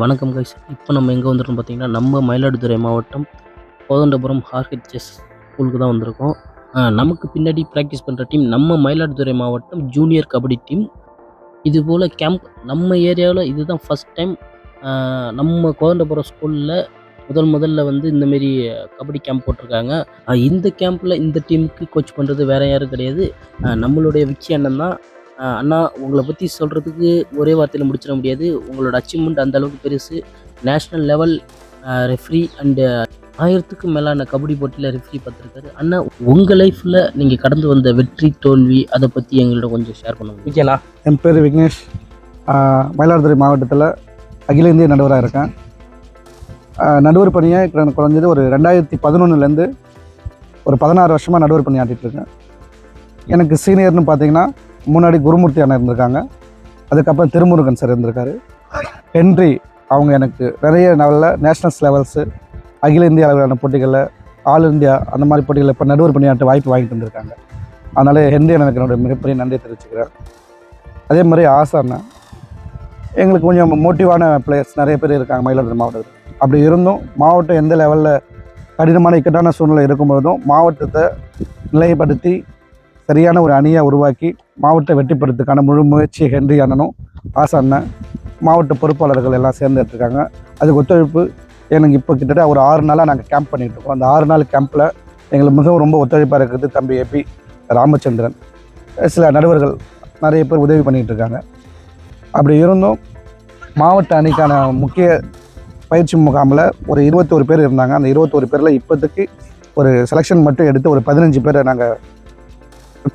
வணக்கம் கைஸ் இப்போ நம்ம எங்கே வந்திருக்கோம் பார்த்தீங்கன்னா நம்ம மயிலாடுதுறை மாவட்டம் கோதண்டபுரம் ஹார்கெட் செஸ் ஸ்கூலுக்கு தான் வந்திருக்கோம். நமக்கு பின்னாடி ப்ராக்டிஸ் பண்ணுற டீம் நம்ம மயிலாடுதுறை மாவட்டம் ஜூனியர் கபடி டீம் இது போல் கேம்ப் நம்ம ஏரியாவில் இதுதான் ஃபஸ்ட் டைம் நம்ம கோதண்டபுரம் ஸ்கூலில் முதல் முதல்ல வந்து இந்தமாரி கபடி கேம்ப் போட்டிருக்காங்க. இந்த கேம்பில் இந்த டீமுக்கு கோச் பண்ணுறது வேறு யாரும் கிடையாது. நம்மளுடைய விக்கி அண்ணன் தான். அண்ணா உங்களை பற்றி சொல்கிறதுக்கு ஒரே வார்த்தையில் முடிச்சிட முடியாது. உங்களோட அச்சீவ்மெண்ட் அந்த அளவுக்கு பெருசு. நேஷ்னல் லெவல் ரெஃப்ரி அண்டு ஆயிரத்துக்கும் மேலான கபடி போட்டியில் ரெஃப்ரி பார்த்துருக்காரு. அண்ணா உங்கள் லைஃப்பில் நீங்கள் கடந்து வந்த வெற்றி தோல்வி அதை பற்றி எங்களோட கொஞ்சம் ஷேர் பண்ணுங்க. விஜயண்ணா என் பேர் விக்னேஷ். மயிலாடுதுறை மாவட்டத்தில் அகில இந்திய நடுவராக இருக்கேன். நடுவர் பணியை இப்போ எனக்கு குறைஞ்சது ஒரு ரெண்டாயிரத்தி பதினொன்றுலேருந்து ஒரு பதினாறு வருஷமாக நடுவர் பணி ஆட்டிட்டு இருக்கேன். எனக்கு சீனியர்னு பார்த்தீங்கன்னா முன்னாடி குருமூர்த்தி அண்ணன் இருந்திருக்காங்க. அதுக்கப்புறம் திருமுருகன் சார் இருந்திருக்காரு. ஹென்றி அவங்க எனக்கு நிறைய நல்ல நேஷ்னல்ஸ் லெவல்ஸு அகில இந்திய அளவிலான போட்டிகளில் ஆல் இந்தியா அந்த மாதிரி போட்டிகளில் இப்போ நடுவர் பணியாற்ற வாய்ப்பு வாங்கிட்டு வந்திருக்காங்க. அதனால் ஹென்றி எனக்கு என்னோட மிகப்பெரிய நன்றியை தெரிவிச்சுக்கிறேன். அதே மாதிரி ஆசாண்ணா எங்களுக்கு கொஞ்சம் மோட்டிவான பிளேயர்ஸ் நிறைய பேர் இருக்காங்க மயிலாடுதுறை மாவட்டத்தில். அப்படி இருந்தும் மாவட்டம் எந்த லெவலில் கடினமான இக்கட்டான சூழ்நிலை இருக்கும்போதும் மாவட்டத்தை நிலைப்படுத்தி சரியான ஒரு அணியாக உருவாக்கி மாவட்ட வெற்றிப்படுத்துக்கான முழு முயற்சி ஹென்றி அண்ணனும் ஆசா அண்ணன் மாவட்ட பொறுப்பாளர்கள் எல்லாம் சேர்ந்து எடுத்துருக்காங்க அதுக்கு ஒத்துழைப்பு எனக்கு இப்போ கிட்டத்தட்ட ஒரு ஆறு நாளாக நாங்கள் கேம்ப் பண்ணிகிட்டு இருக்கோம். அந்த ஆறு நாள் கேம்ப்பில் எங்களுக்கு மிகவும் ரொம்ப ஒத்துழைப்பாக இருக்குது தம்பி ஏபி ராமச்சந்திரன். சில நடுவர்கள் நிறைய பேர் உதவி பண்ணிகிட்டு இருக்காங்க. அப்படி இருந்தும் மாவட்ட அணிக்கான முக்கிய பயிற்சி முகாமில் ஒரு இருபத்தோரு பேர் இருந்தாங்க. அந்த இருபத்தோரு பேரில் இப்போதைக்கு ஒரு செலெக்ஷன் மட்டும் எடுத்து ஒரு பதினஞ்சு பேரை நாங்கள்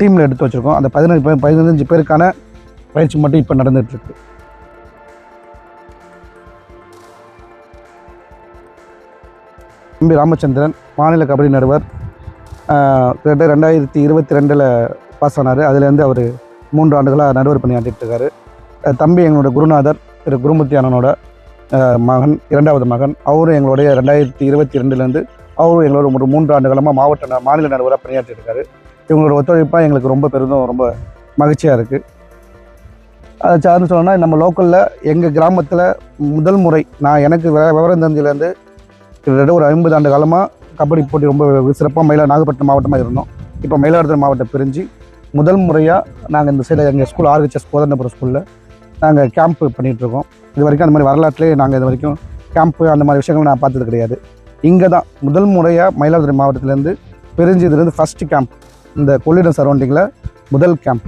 டீமில் எடுத்து வச்சுருக்கோம். அந்த பதினஞ்சு பேர் பதினஞ்சு பேருக்கான பயிற்சி மட்டும் இப்போ நடந்துகிட்ருக்கு தம்பி ராமச்சந்திரன் மாநில கபடி நடுவர். கிட்டத்தட்ட ரெண்டாயிரத்தி இருபத்தி ரெண்டில் பாஸ் ஆனார். அதுலேருந்து அவர் மூன்று ஆண்டுகளாக நடுவர் பணியாற்றிட்டுருக்காரு தம்பி எங்களோட குருநாதர் திரு குருமூர்த்தி அண்ணனோட மகன் இரண்டாவது மகன். அவரும் எங்களுடைய ரெண்டாயிரத்தி இருபத்தி ரெண்டுலேருந்து அவரும் எங்களோட ஒரு மூன்று ஆண்டு காலமாக மாவட்ட மாநில நடுவராக பணியாற்றிட்டு இவங்களோட ஒத்துழைப்பாக எங்களுக்கு ரொம்ப பெரிதும் ரொம்ப மகிழ்ச்சியாக இருக்குது அதை சார்ந்து சொல்லணும்னா நம்ம லோக்கலில் எங்கள் கிராமத்தில் முதல் முறை நான் எனக்கு விவரம் தெரிஞ்சதுலேருந்து கிட்டத்தட்ட ஒரு ஐம்பது ஆண்டு காலமாக கபடி போட்டி ரொம்ப சிறப்பாக மயிலா நாகப்பட்டினம் மாவட்டமாக இருந்தோம். இப்போ மயிலாடுதுறை மாவட்டம் பிரிஞ்சு முதல் முறையாக நாங்கள் இந்த சைடில் எங்கள் ஸ்கூல் ஆர்ஹெச்எஸ் கோதண்டபுரம் ஸ்கூலில் நாங்கள் கேம்ப் பண்ணிகிட்ருக்கோம் இது வரைக்கும் அந்த மாதிரி வரலாற்றுலேயே நாங்கள் இது வரைக்கும் கேம்ப்பு அந்த மாதிரி விஷயங்கள் நான் பார்த்தது கிடையாது. இங்கே தான் முதல் முறையாக மயிலாடுதுறை மாவட்டத்திலேருந்து பிரிஞ்சு இதுலேருந்து ஃபஸ்ட்டு கேம்ப் இந்த கொள்ளிடம் சரௌண்டிங்கில் முதல் கேம்ப்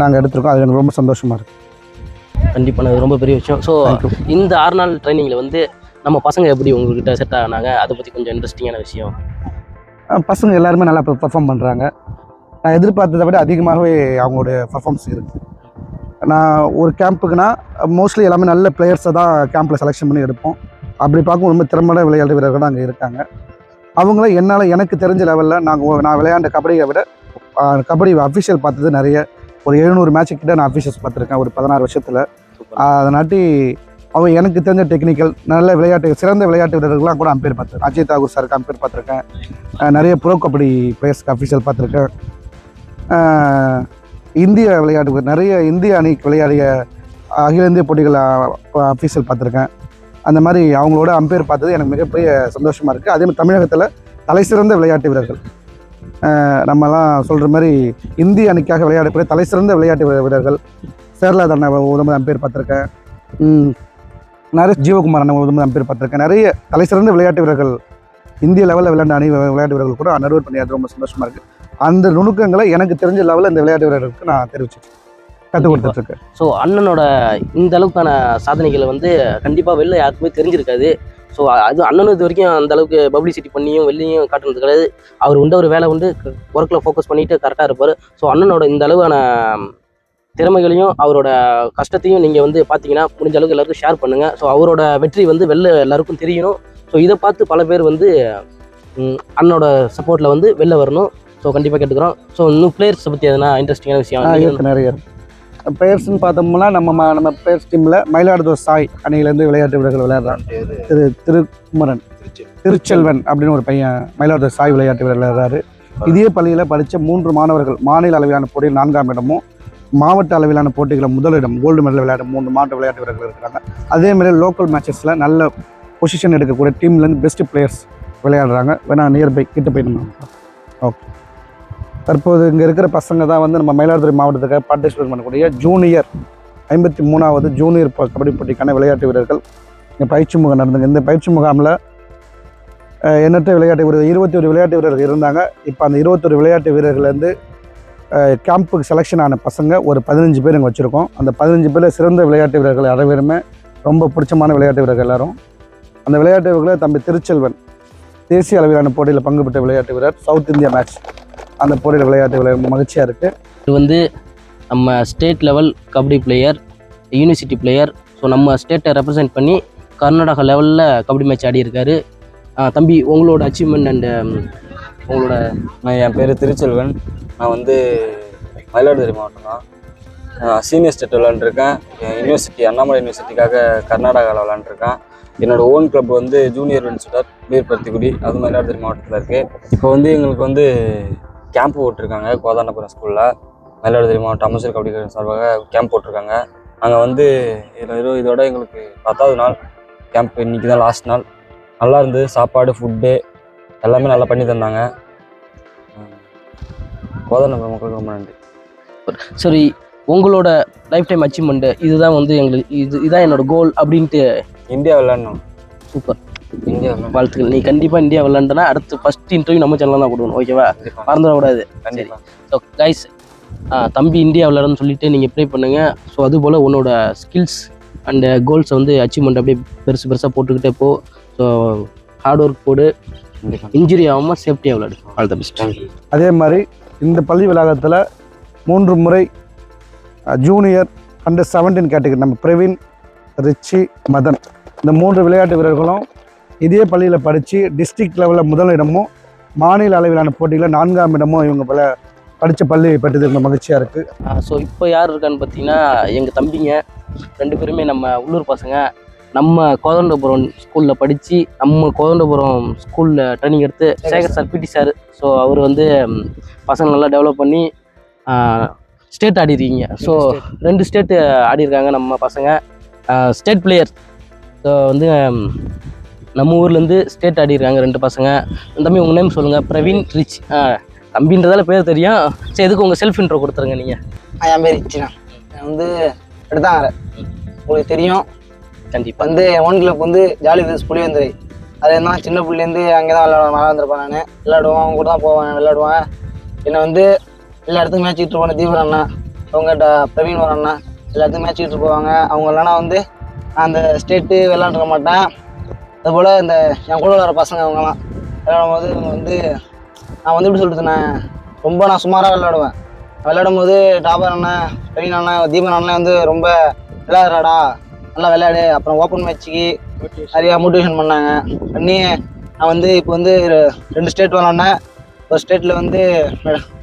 நாங்கள் எடுத்திருக்கோம். அது எனக்கு ரொம்ப சந்தோஷமாக இருக்குது கண்டிப்பாக அது ரொம்ப பெரிய விஷயம். ஸோ இந்த ஆறு நாள் ட்ரைனிங்கில் வந்து நம்ம பசங்க எப்படி உங்ககிட்ட செட் ஆனாங்க அதை பற்றி கொஞ்சம் இன்ட்ரெஸ்டிங்கான விஷயம். பசங்க எல்லாருமே நல்லா பெர்ஃபார்ம் பண்ணுறாங்க நான் எதிர்பார்த்ததை விட அதிகமாகவே அவங்களுடைய பர்ஃபார்மன்ஸ் இருக்குது நான் ஒரு கேம்புக்குனா மோஸ்ட்லி எல்லாமே நல்ல பிளேயர்ஸை தான் கேம்பில் செலெக்ஷன் பண்ணி எடுப்போம். அப்படி பார்க்கும் ரொம்ப திறமையான விளையாட்டு வீரர்கள் அங்கே இருக்காங்க. அவங்கள என்னால் எனக்கு தெரிஞ்ச லெவலில் நாங்கள் நான் விளையாண்ட கபடியை விட கபடி அஃபிஷியல் பார்த்தது நிறைய. ஒரு எழுநூறு மேட்ச்சு கிட்ட நான் அஃபிஷியல்ஸ் பார்த்துருக்கேன் ஒரு பதினாறு வருஷத்தில். அதனாட்டி அவங்க எனக்கு தெரிஞ்ச டெக்னிக்கல் நல்ல விளையாட்டு சிறந்த விளையாட்டு வீரர்கள்லாம் கூட அம்பேர் பார்த்துருக்கேன். அஜய் தாகூர் சாருக்கு அம்பேர் பார்த்துருக்கேன். நிறைய ப்ரோ கபடி பிளேயர்ஸ்க்கு அஃபிஷியல் பார்த்துருக்கேன். இந்திய விளையாட்டு நிறைய இந்திய அணிக்கு விளையாடிய அகில இந்திய போட்டிகள் அஃபீஷியல் பார்த்துருக்கேன். அந்த மாதிரி அவங்களோட அம்பேர் பார்த்தது எனக்கு மிகப்பெரிய சந்தோஷமாக இருக்குது அதே மாதிரி தமிழகத்தில் தலை சிறந்த விளையாட்டு வீரர்கள். நம்மலாம் சொல்கிற மாதிரி இந்திய அணிக்காக விளையாடக்கூடிய தலை சிறந்த விளையாட்டு வீரர்கள். சேர்லா தண்ணை உதம்பு அம்பேர் பார்த்துருக்கேன். நிறைய ஜீவகுமார் அண்ணன் உதம்பு அம்பேர் பார்த்துருக்கேன். நிறைய தலை சிறந்த விளையாட்டு வீரர்கள் இந்திய லெவலில் விளையாண்ட அணி விளையாட்டு வீரர்கள் கூட நடுவர் பண்ணியாது ரொம்ப சந்தோஷமாக இருக்குது அந்த நுணுக்கங்களை எனக்கு தெரிஞ்ச லெவலில் இந்த விளையாட்டு வீரர்களுக்கு நான் தெரிவிச்சிருக்கேன் கற்றுக் கொடுத்துட்ருக்கேன் ஸோ அண்ணனோட இந்த அளவுக்கான சாதனைகளை வந்து கண்டிப்பாக வெளில யாருக்குமே தெரிஞ்சிருக்காது. ஸோ அது அண்ணனும் இது வரைக்கும் அந்த அளவுக்கு பப்ளிசிட்டி பண்ணியும் வெளியும் காட்டுறது கிடையாது. அவர் உண்ட ஒரு வேலை உண்டு. ஒர்க்கில் ஃபோக்கஸ் பண்ணிட்டு கரெக்டாக இருப்பார். ஸோ அண்ணனோட இந்த அளவான திறமைகளையும் அவரோட கஷ்டத்தையும் நீங்கள் வந்து பார்த்தீங்கன்னா முடிஞ்ச அளவுக்கு எல்லாருக்கும் ஷேர் பண்ணுங்கள் ஸோ அவரோட வெற்றி வந்து வெளில எல்லாருக்கும் தெரியணும். ஸோ இதை பார்த்து பல பேர் வந்து அண்ணனோட சப்போர்ட்டில் வந்து வெளில வரணும். ஸோ கண்டிப்பாக கேட்டுக்கிறோம். ஸோ இன்னும் பிளேயர்ஸை பற்றி எதனா இன்ட்ரெஸ்டிங்கான விஷயம் நிறைய பிளேயர்ஸ்னு பார்த்தோம்னா நம்ம ம- நம்ம பிளேயர்ஸ் டீமில் மயிலாடுதுறை சாய் அணியிலேருந்து விளையாட்டு வீரர்கள் விளையாடுறாங்க. திரு திருக்குமரன் திருச்செல்வன் அப்படின்னு ஒரு பையன் மயிலாடுதுறை சாய் விளையாட்டு வீரர் விளையாடுறாரு. இதே பள்ளியில் படித்த மூன்று மாணவர்கள் மாநில அளவிலான போட்டியில் நான்காம் இடமும் மாவட்ட அளவிலான போட்டிகளில் முதலிடம் கோல்டு மெடல் விளையாடும் மூன்று மாவட்ட விளையாட்டு வீரர்கள் இருக்கிறாங்க அதே மாதிரி லோக்கல் மேட்சஸில் நல்ல பொசிஷன் எடுக்கக்கூடிய டீம்லேருந்து பெஸ்ட் பிளேயர்ஸ் விளையாடுறாங்க. வேணா நியர்பை கிட்ட போய் நம்ம ஓகே தற்போது இங்கே இருக்கிற பசங்க தான் வந்து நம்ம மயிலாடுதுறை மாவட்டத்துக்காக பார்ட்டிசிபேட் பண்ணக்கூடிய ஜூனியர் ஐம்பத்தி மூணாவது ஜூனியர் கபடி போட்டிக்கான விளையாட்டு வீரர்கள். இங்கே பயிற்சி முகாம் நடந்துங்க. இந்த பயிற்சி முகாமில் எண்ணற்ற விளையாட்டு வீரர்கள் இருபத்தி ஒரு விளையாட்டு வீரர்கள் இருந்தாங்க. இப்போ அந்த இருபத்தொரு விளையாட்டு வீரர்கள்லேருந்து கேம்புக்கு செலெக்ஷன் ஆன பசங்க ஒரு பதினஞ்சு பேர் இங்கே வச்சுருக்கோம். அந்த பதினஞ்சு பேரில் சிறந்த விளையாட்டு வீரர்கள் அனைவருமே ரொம்ப பிடிச்சமான விளையாட்டு வீரர்கள் எல்லாரும். அந்த விளையாட்டு வீரர்களை தம்பி திருச்செல்வன் தேசிய அளவிலான போட்டியில் பங்கு பெற்ற விளையாட்டு வீரர் சவுத் இந்தியா மேட்ச். அந்த போட்டியில் விளையாட்டு வீரர் மகிழ்ச்சியாக இருக்குது இது வந்து நம்ம state level kabaddi player university player so நம்ம ஸ்டேட்டை ரெப்ரசென்ட் பண்ணி கர்நாடகா லெவலில் கபடி மேட்ச் ஆடி இருக்காரு. ஆ, தம்பி உங்களோட அச்சீவ்மெண்ட் அண்டு உங்களோட நான் என் பேர் திருச்செல்வன். நான் வந்து மயிலாடுதுறை மாவட்டம் தான். சீனியர் ஸ்டேட் விளாண்டுருக்கேன் யூனிவர்சிட்டி அண்ணாமலை யூனிவர்சிட்டிக்காக கர்நாடகாவில் விளாண்டுருக்கேன் என்னோட ஓன் கிளப் வந்து ஜூனியர் வென்சுடர் வீர்பருத்திக்குடி அது மயிலாடுதுறை மாவட்டத்தில் இருக்குது இப்போ வந்து எங்களுக்கு வந்து கேம்ப் போட்டிருக்காங்க கோதாண்டபுரம் ஸ்கூலில் மயிலாடுதுறை மாவட்ட அமைச்சர் கபடி சார்பாக கேம்ப் போட்டிருக்காங்க. நாங்கள் வந்து இதில் இரு இதோட எங்களுக்கு பத்தாவது நாள் கேம்ப். இன்னைக்கு தான் லாஸ்ட் நாள். நல்லா இருந்தது. சாப்பாடு ஃபுட்டு எல்லாமே நல்லா பண்ணி தந்தாங்க. கோதாண்டபுரம் மக்களுக்கு ரொம்ப நன்றி. சரி உங்களோட லைஃப் டைம் அச்சீவ்மெண்ட்டு இதுதான் வந்து எங்களுக்கு இது இதான் என்னோட கோல் அப்படின்ட்டு இந்தியா விளையாடணும். சூப்பர் இந்தியா வாழ்த்துக்கள். நீ கண்டிப்பாக இந்தியா விளாண்டனா அடுத்து ஃபஸ்ட் இன்டர்வியூ நம்ம சேனலில் தான் கொடுக்கணும் ஓகேவா மறந்துடக்கூடாது கண்டிப்பா. ஸோ கைஸ் தம்பி இந்தியா விளையாடணும்னு சொல்லிட்டு நீங்கள் ப்ளே பண்ணுங்கள் ஸோ அதுபோல் உன்னோட ஸ்கில்ஸ் அண்டு கோல்ஸை வந்து அச்சீவ்மெண்ட் அப்படியே பெருசு பெருசாக போட்டுக்கிட்டே போ. ஸோ ஹார்ட் ஒர்க் போடு. இன்ஜுரி ஆகாமல் சேஃப்டியாக விளையாடு. ஆல் த பெஸ்ட் அதே மாதிரி இந்த பள்ளி வளாகத்தில் மூன்று முறை ஜூனியர் அண்டர் செவன்டீன் கேட்டகரி நம்ம பிரவீன் ரிச்சி மதன். இந்த மூன்று விளையாட்டு வீரர்களும் இதே பள்ளியில் படித்து டிஸ்ட்ரிக்ட் லெவலில் முதலிடமும் மாநில அளவிலான போட்டிகளில் நான்காம் இடமும் இவங்க பல படித்த பள்ளி பெற்றது ரொம்ப மகிழ்ச்சியாக இருக்குது ஸோ இப்போ யார் இருக்கான்னு பார்த்தீங்கன்னா எங்கள் தம்பிங்க ரெண்டு பேருமே நம்ம உள்ளூர் பசங்க. நம்ம கோதண்டபுரம் ஸ்கூலில் படித்து நம்ம கோதண்டபுரம் ஸ்கூலில் ட்ரைனிங் எடுத்து Sekar sir PT sir so அவர் வந்து பசங்க நல்லா டெவலப் பண்ணி ஸ்டேட் ஆடிருக்கீங்க ஸோ ரெண்டு ஸ்டேட்டு ஆடிருக்காங்க நம்ம பசங்க. ஸ்டேட் பிளேயர் ஸோ வந்து நம்ம ஊர்லேருந்து ஸ்டேட் ஆடிருக்காங்க ரெண்டு பசங்க. தம்பி உங்கள் நேம் சொல்லுங்கள் பிரவீன் ரிச். ஆ, தம்பின்றதால பேர் தெரியும். சரி எதுக்கு உங்கள் செல்ஃப் இன்ட்ரோ கொடுத்துருங்க நீங்கள் என் பேர் இச்சினா நான் வந்து எடுத்தாங்க உங்களுக்கு தெரியும். கண்டிப்பாக வந்து ஒன் கிளப் வந்து ஜாலி விஸ் புளியந்துரை அது என்ன சின்ன பிள்ளைலேருந்து அங்கே தான் நல்லா இருந்திருப்பேன் நான். விளையாடுவேன் அவங்க கூட தான் போவேன் விளையாடுவேன் என்னை வந்து எல்லா இடத்துக்கும் மேட்ச் இட்டு போன தீபன் அண்ணா அவங்க பிரவீன் ஒரு அண்ணா எல்லா இடத்துக்கும் மேட்ச் இட்டு போவாங்க. அவங்க இல்லைனா வந்து அந்த ஸ்டேட்டு விளையாண்டுருக்க மாட்டேன். அதுபோல் இந்த என் கூட விளையாடுற பசங்க அவங்கலாம் விளையாடும் போது இவங்க வந்து நான் வந்து எப்படி சொல்கிறது நான் ரொம்ப நான் சுமாராக விளையாடுவேன். விளையாடும் போது டாபர் அண்ணன் பிரவீன் அண்ணன் தீபன் அண்ணன் வந்து ரொம்ப விளையாடுறாடா நல்லா விளையாடு. அப்புறம் ஓப்பன் மேட்ச்சுக்கு நிறையா மோட்டிவேஷன் பண்ணாங்க. பண்ணி நான் வந்து இப்போ வந்து ரெண்டு ஸ்டேட் விளாண்டேன் ஒரு ஸ்டேட்டில் வந்து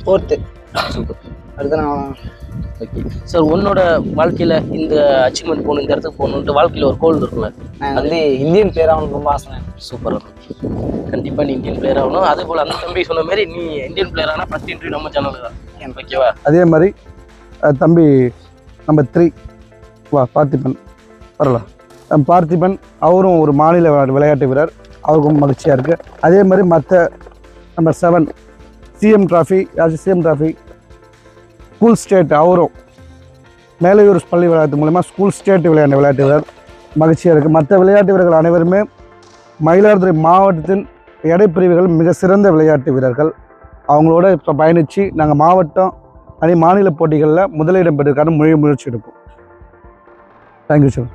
ஃபோர்த்து அடுத்து நான் ஓகே சார் உன்னோட வாழ்க்கையில் இந்த அச்சீவ்மெண்ட் போகணும் இந்த இடத்துக்கு போகணுன்ட்டு வாழ்க்கையில் ஒரு கோல் இருக்குல்ல நான் வந்து இந்தியன் பிளேயர் ஆகணும்னு ரொம்ப ஆசை சூப்பர் கண்டிப்பாக நீ இந்தியன் பிளேயர் ஆகணும். அதே போல் அந்த தம்பி சொன்ன மாதிரி நீ இந்தியன் பிளேயர் ஆனால் ஃபஸ்ட் இன்டர்வியூ நம்ம சேனலில் தான். ஓகேவா அதே மாதிரி தம்பி நம்பர் த்ரீ வா பார்த்திபன். வரலாம். பார்த்திபன் அவரும் ஒரு மாநில விளையாட்டு- விளையாட்டு வீரர். அவருக்கும் மகிழ்ச்சியாக இருக்குது அதே மாதிரி மற்ற number seven CM trophy CM trophy school state அவரும் மேலையூர் பள்ளி விளையாட்டு மூலமா ஸ்கூல் ஸ்டேட் விளையாண்ட விளையாட்டு வீரர் மகிழ்ச்சியாக இருக்குது மற்ற விளையாட்டு வீரர்கள் அனைவருமே மயிலாடுதுறை மாவட்டத்தின் எடைப்பிரிவுகள் மிக சிறந்த விளையாட்டு வீரர்கள். அவங்களோட இப்போ பயணித்து நாங்கள் மாவட்டம் அதே மாநில போட்டிகளில் முதலிடம் பெறுவதற்கான முழு முயற்சி எடுப்போம். Thank you sir